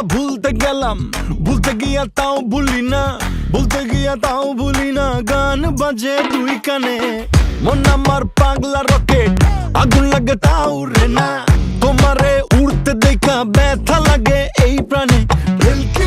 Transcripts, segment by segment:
কথা ভুলতে গেলাম, ভুলতে গিয়া তাও ভুলি না, ভুলতে গিয়া তাও ভুলি না, গান বাজে তুই কানে। মন আমার পাগলা রকেট, আগুন লাগে তাও রে না। তোমারে উড়তে দেখা ব্যথা লাগে এই প্রাণে। রেলকে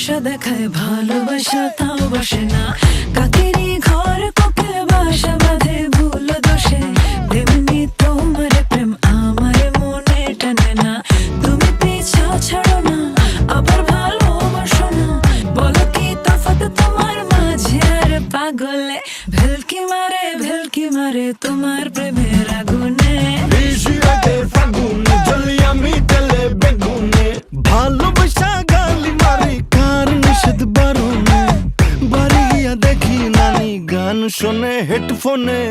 আশা দেখায় ভালোবাসা তাও বসে না। কাকে জীবনে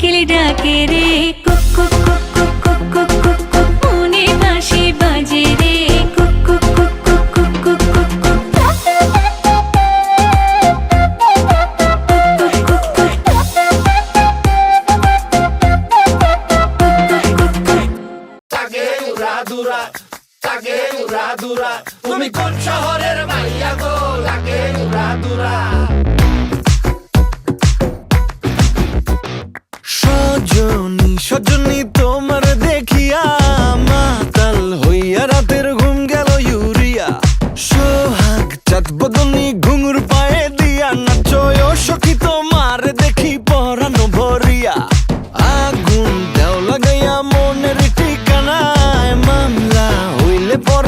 কোকিল ডাকে রে কুক কুক কুক কুক কুক কুক কুক কুক মনে বাঁশি বাজে রে কুক কুক কুক কুক কুক কুক কুক কুক তুমি কোন শহরের মাইয়া গো লাগে উড়া দুরা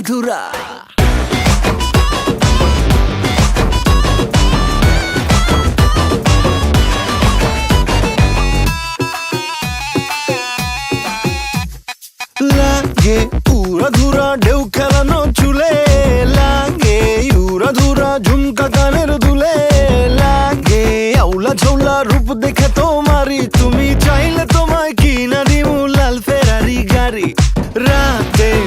লাগে ধুরা লাগে ধুরা ঢেউ খেলানো চুলে, লাগে ধুরা ঝুমকা গানের দুলে, লাগে আউলা ঝৌলা রূপ দেখে তোমারি তুমি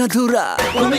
লাগে উড়া ধুরা তুমি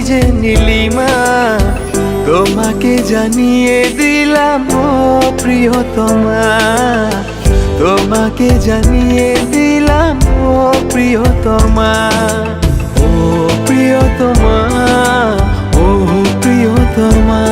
যে নীলিমা তোমাকে জানিয়ে দিলাম, ও প্রিয়তমা। তোমাকে জানিয়ে দিলাম, ও প্রিয়তমা। ও প্রিয়তমা ও প্রিয়তমা।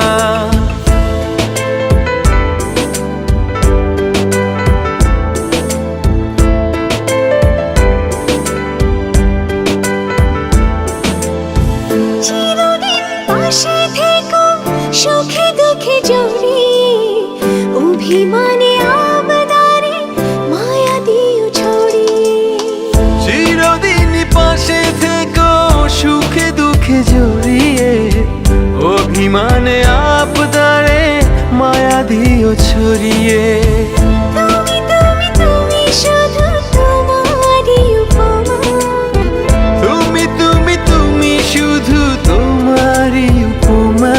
মানে আপদারে মায়া দিও ছড়িয়ে। তুমি তুমি তুমি শুধু তোমারই উপমা।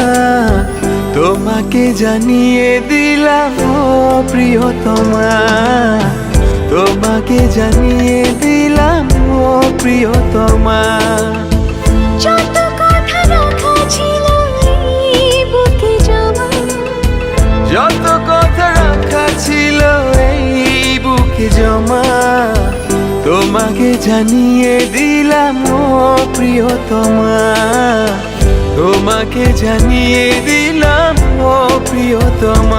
তোমাকে জানিয়ে দিলাম প্রিয়তমা। তোমাকে জানিয়ে দিলাম প্রিয়তমা। জমা। তোমাকে জানিয়ে দিলাম ও প্রিয়তমা। তোমাকে জানিয়ে দিলাম ও প্রিয়তমা।